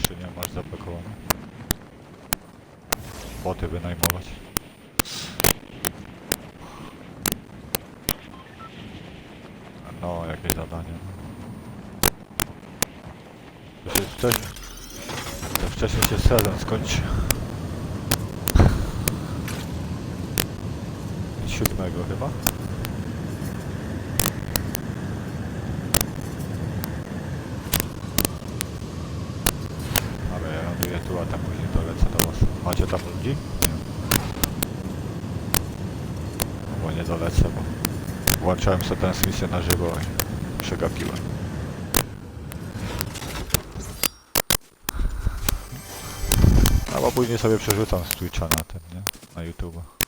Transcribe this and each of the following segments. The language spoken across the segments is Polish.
jeszcze nie masz zablokowane. Boty wynajmować. No, jakieś zadanie. To się wcześniej, to wcześniej się sezon skończy. Siódmego chyba. Ale ja ląduję tu, a tam później dolecę do was. Macie tam ludzi? Nie. No Bo nie dolecę, bo włączałem sobie transmisję na żywo i przegapiłem. Albo później sobie przerzucam z Twitcha na ten, nie? Na YouTube.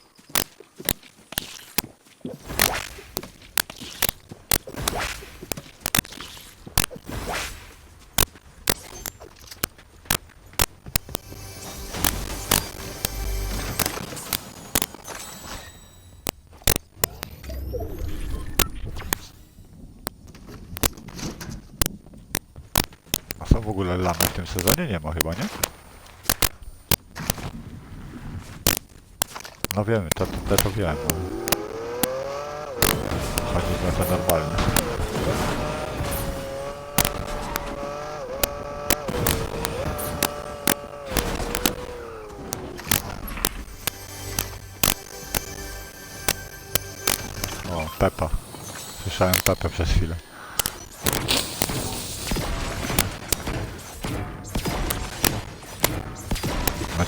A są w ogóle lamy w tym sezonie? Nie ma chyba, nie? No wiemy, to, to, to, wiem. No. Chodzi na to normalne. O, Pepa. Słyszałem Pepę przez chwilę.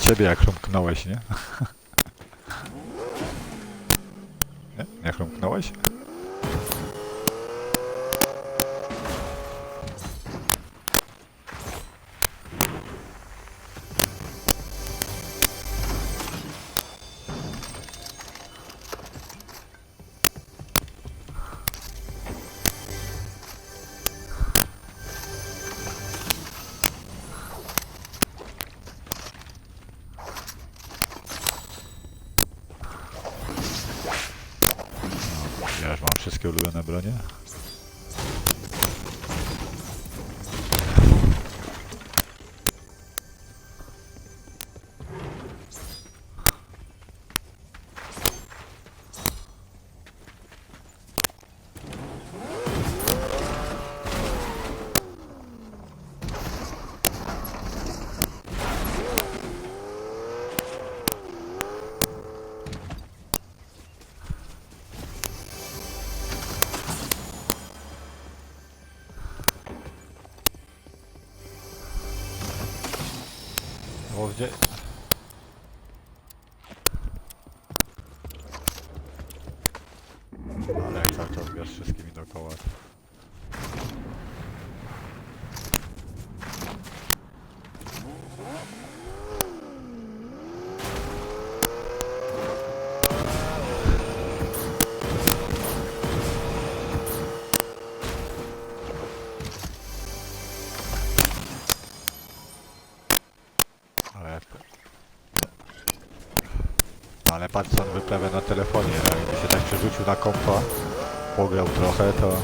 Ciebie jak chrumknąłeś, nie? Nie? Nie chrumknąłeś? yeah. Project. Ale patrz co on wyprawia na telefonie, jakby się tak przerzucił na kompa, pograł trochę, to...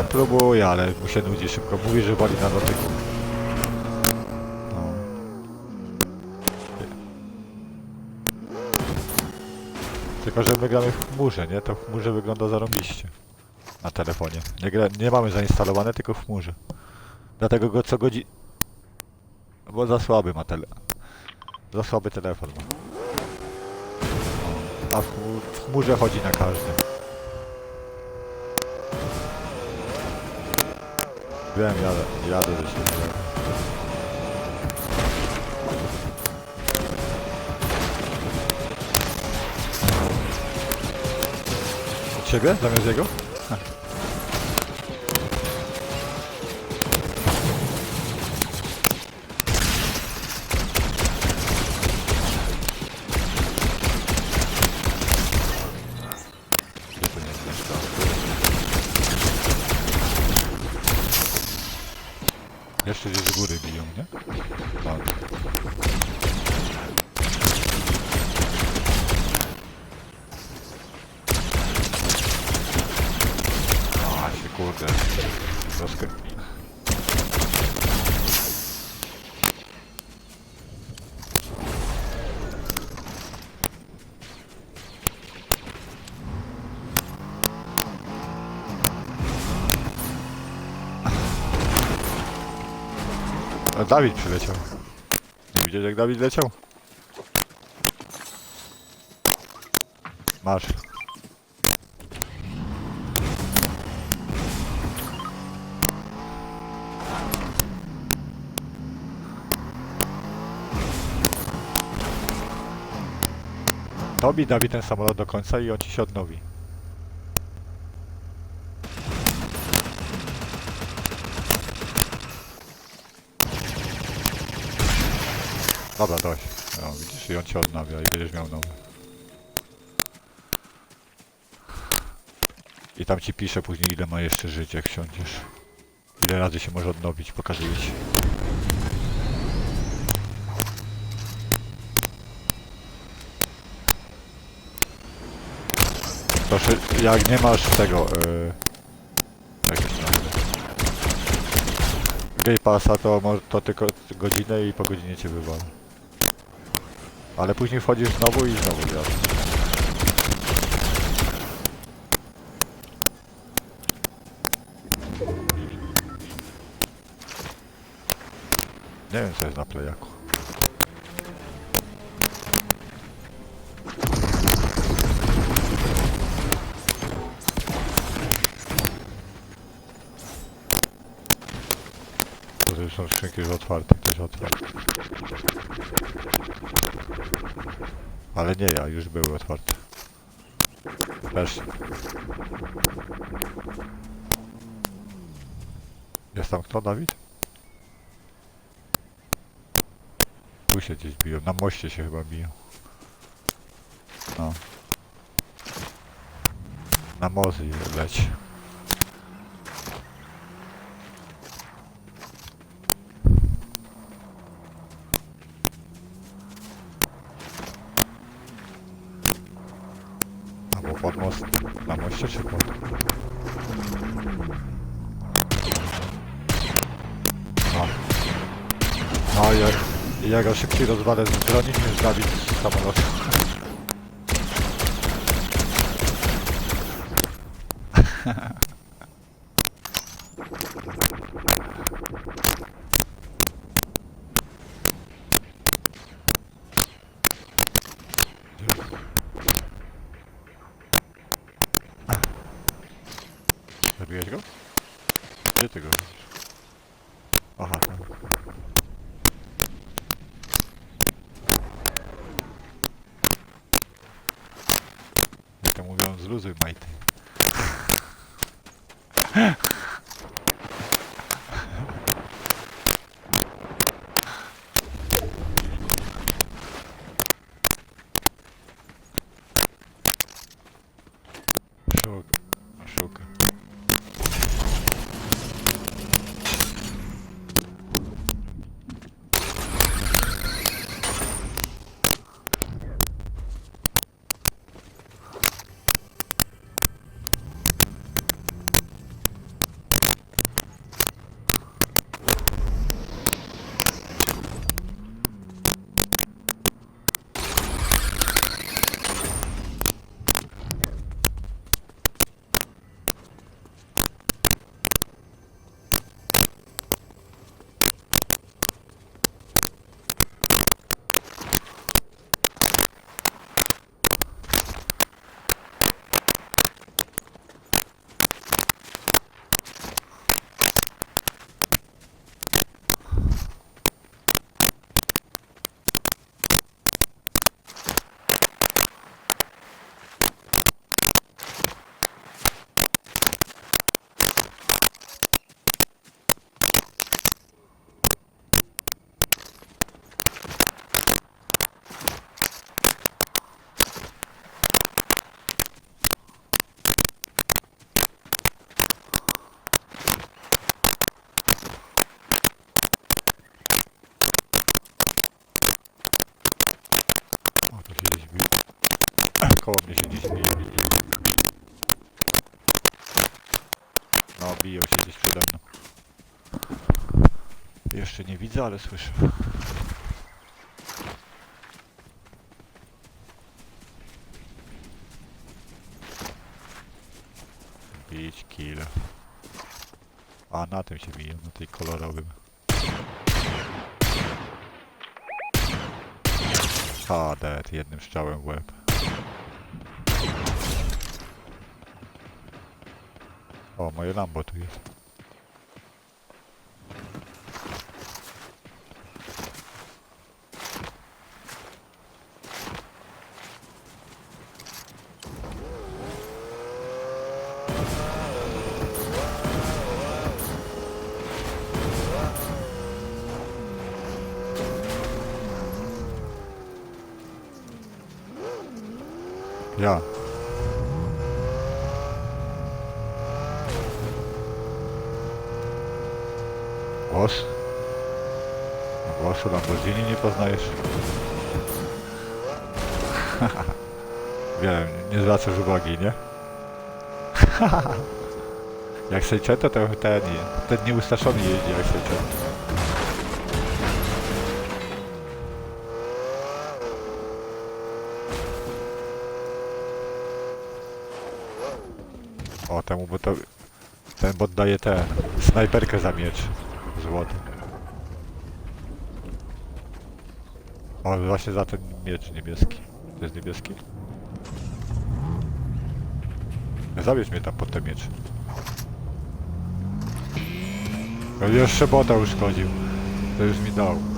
A próbuje, ale mu się nudzi szybko. Mówi, że boli na dotyku. No. Tylko, że my gramy w chmurze, nie? To w chmurze wygląda zarąbiście. Na telefonie. Nie, gra, nie mamy zainstalowane, tylko w chmurze. Dlatego go co godzi... Bo za słaby ma tele... Za słaby telefon. A w, w chmurze chodzi na każdym. Wiem, jadę, jadę do siebie. Od siebie? Zamiast jego? A Dawid przyleciał. Nie widziałeś jak Dawid leciał? Masz. Dobij Dawid ten samolot do końca i on ci się odnowi. Dobra, dość. No, widzisz, i on cię odnawia i będziesz miał nowy. I tam ci pisze później, ile ma jeszcze żyć, jak wsiądziesz. Ile razy się może odnowić, pokazuje ci. Proszę, jak nie masz tego, yy, jak nazywa? Gay passa to, to tylko godzinę i po godzinie cię wywala. Ale później wchodzisz znowu i znowu grasz. Nie wiem co jest na playaku. To już są skrzynki już otwarte, ktoś otwarł. Ale nie ja, już były otwarte. Też. Jest tam kto, Dawid? Tu się gdzieś biją, na moście się chyba biją. No. Na mozy leci. Albo pod most, na moście czy pod? No. No jak, ja go szybciej rozwalę z broni niż Dawid z Aha, tam. Jak to mówią, zluzuj majty. Pochodnie się gdzieś bije. No, biją się gdzieś przede mną. Jeszcze nie widzę, ale słyszę. Bić kill. A, na tym się biję, na tej kolorowym. Ha, dead, jednym strzałem w łeb. Olmayı lan batıyor. Głos? Głosu Lamborghini nie poznajesz? Wiem, nie zwracasz uwagi, nie? jak Sejczeta, to ten, ten nieustraszony jeździ jak Sejczeta. O, temu, bo to... Ten bot daje tę snajperkę za miecz. O, właśnie za ten miecz niebieski. To jest niebieski? Zabierz mnie tam pod ten miecz. Jeszcze bota uszkodził. To już mi dał.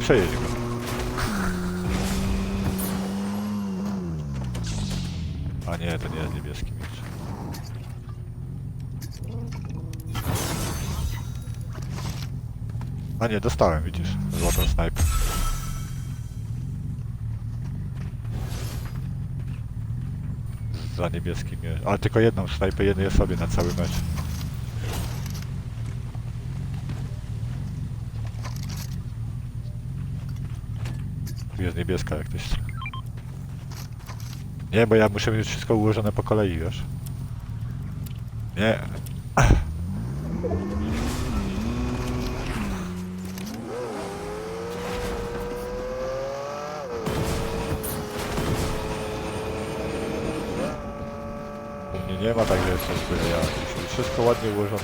Miecz. Przejedź go. A nie, to nie jest niebieski miecz. A nie, dostałem, widzisz, złotą snajpę. Za niebieskim, nie. Ale tylko jedną snajpę jednej osobie na cały mecz. Niebieska jak ktoś. Nie, bo ja muszę mieć wszystko ułożone po kolei, wiesz? Nie. U mnie nie ma tak, że jestem byle ja. Wszystko ładnie ułożone.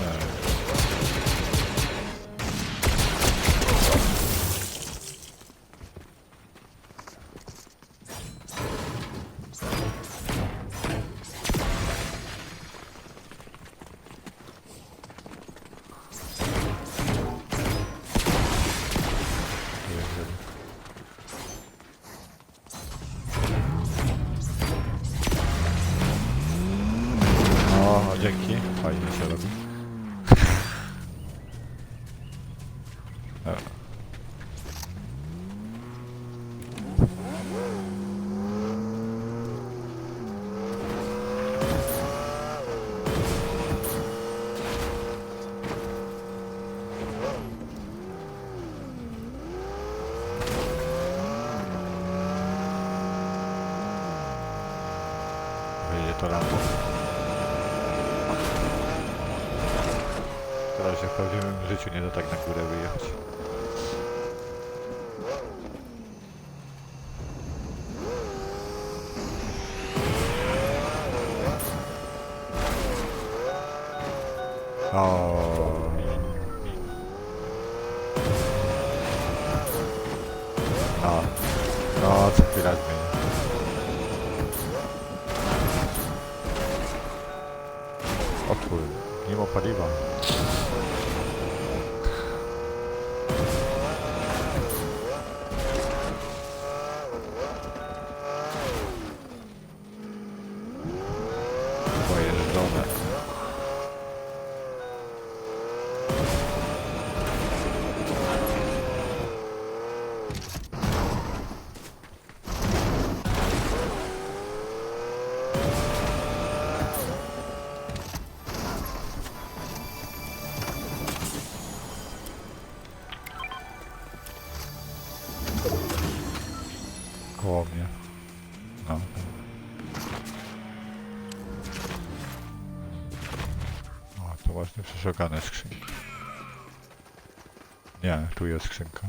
Da tak na górę wyjechać. O. No, no, nie ma paliwa. Przeszukane skrzynki. Nie, tu jest skrzynka.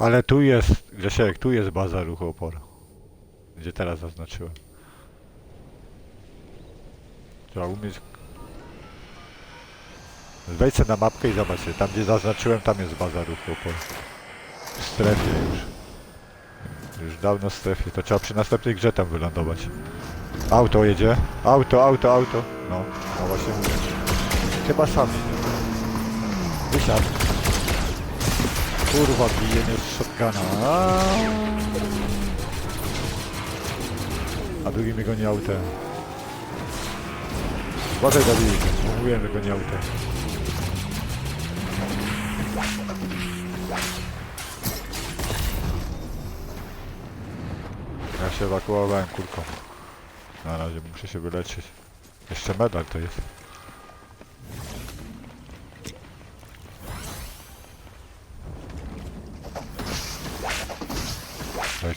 Ale tu jest, Grzesiek, tu jest baza ruchu oporu. Gdzie teraz zaznaczyłem. Trzeba umieć... Wejdź na mapkę i zobaczcie, tam gdzie zaznaczyłem, tam jest baza ruchu oporu. W strefie już. Już dawno w strefie, to trzeba przy następnej grze tam wylądować. Auto jedzie. Auto, auto, auto. No, no właśnie. Chyba sam. Wysiadł. Kurwa, bijenie z shotguna. Aaaa. A drugi mnie goni autem. Uważaj Dawid, mówiłem, że goni autem. Ja się ewakuowałem kulką. Na razie muszę się wyleczyć. Jeszcze medal to jest.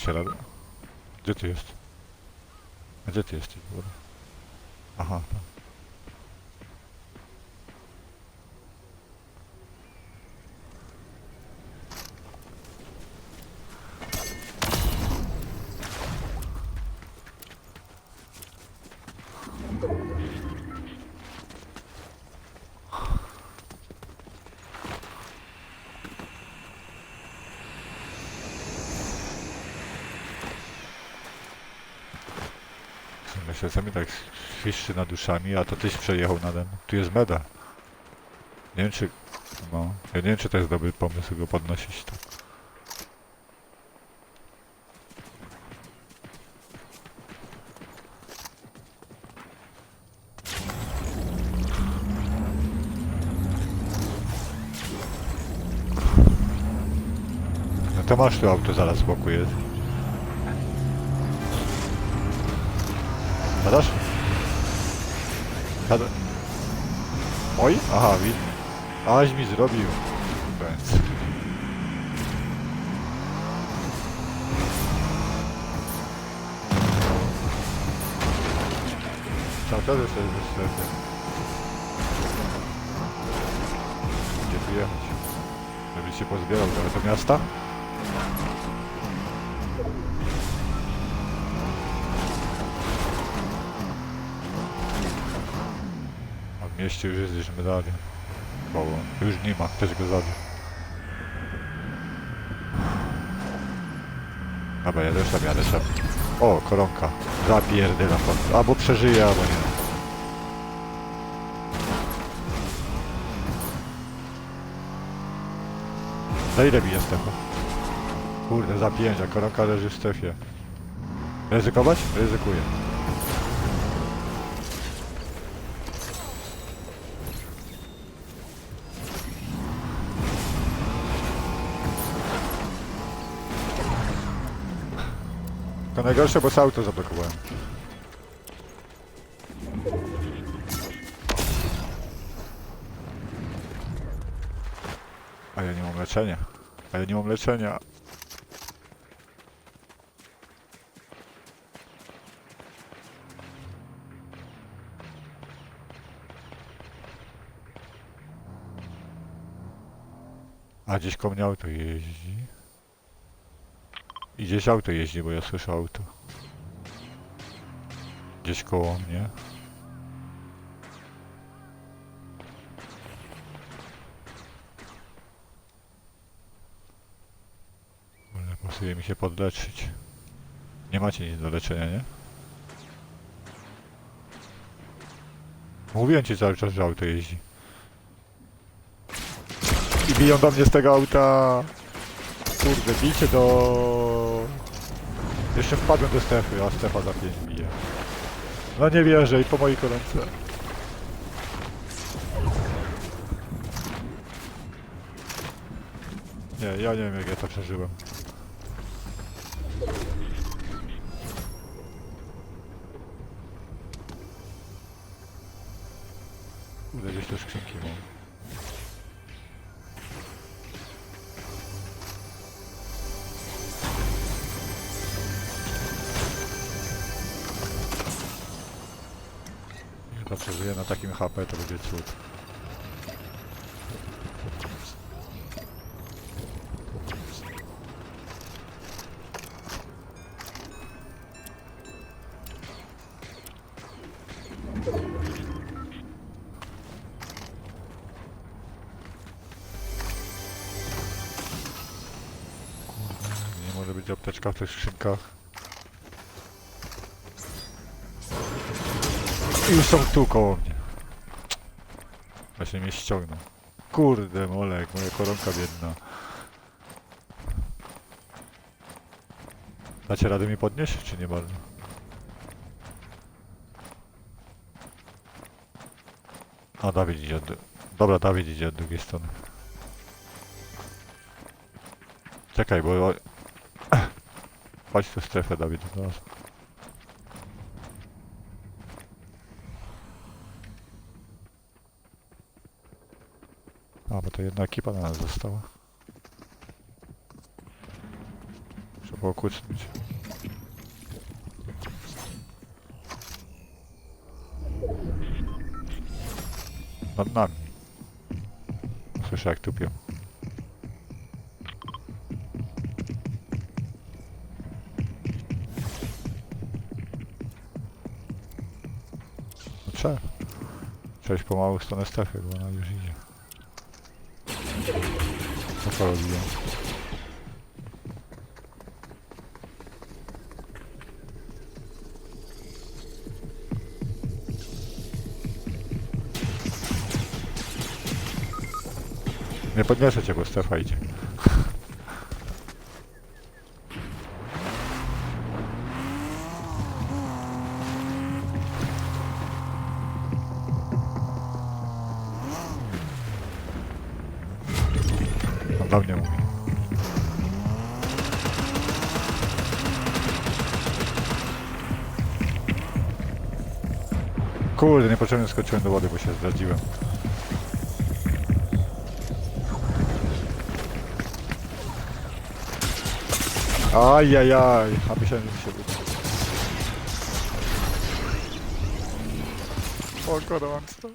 Dajcie radę. Gdzie ty jest? Gdzie ty jesteś? Aha. Sami tak świszczy nad duszami, a to tyś przejechał nade mną. Tu jest meda. Nie wiem czy... No, ja nie wiem czy to jest dobry pomysł go podnosić tak. No to masz tu auto zaraz z boku jest. Gadasz? Gada... Oj? Aha, wid... Aś mi zrobił. Więc... Cały czas jesteś w strefie. Gdzie tu jechać? Żebyś się pozbierał do do miasta? Mieście już jesteśmy dalej. Bo już nie ma, ktoś go zabił. Dobra, ja też tam jadę sam. O, koronka. Zapierdyla pan. Albo przeżyje, albo nie. Za ile mi jest tego? Kurde, za pięć, a koronka leży w strefie. Ryzykować? Ryzykuję. To najgorsze, bo sobie auto zablokowałem. A ja nie mam leczenia. A ja nie mam leczenia. A gdzieś koło mnie auto jeździ. I gdzieś auto jeździ, bo ja słyszę auto. Gdzieś koło mnie. Ale mi się podleczyć. Nie macie nic do leczenia, nie? Mówiłem ci cały czas, że auto jeździ. I biją do mnie z tego auta. Kurde, bijcie do... Jeszcze wpadłem do strefy, a strefa za 5 bije. No nie wierzę i po mojej kolęce. Nie, ja nie wiem jak ja to przeżyłem. Kurde, gdzieś te skrzynki mam. Przeżyje na takim HP, to będzie cud. Kurde, Nie może być apteczka w tych skrzynkach. Już są tu koło mnie. Właśnie mnie ściągnął. Kurde, Molek, moja koronka biedna. Dacie radę mi podnieść, czy nie bardzo? A, Dawid idzie od... Dobra, Dawid idzie od drugiej strony. Czekaj, bo... Chodź tu strefę, Dawid, zaraz. A, bo to jedna ekipa na nas została. Trzeba było kucnąć. Nad nami. Słyszę jak tupią. No trzeba. Iść pomału w stronę strefy, bo ona już idzie. Robiłem? Nie podniosę cię, bo strefa idzie. Do mnie mówi. Kurde, niepotrzebnie skoczyłem do wody, bo się zdradziłem. Ajajaj, a myślałem, że się uda. O, gorąco.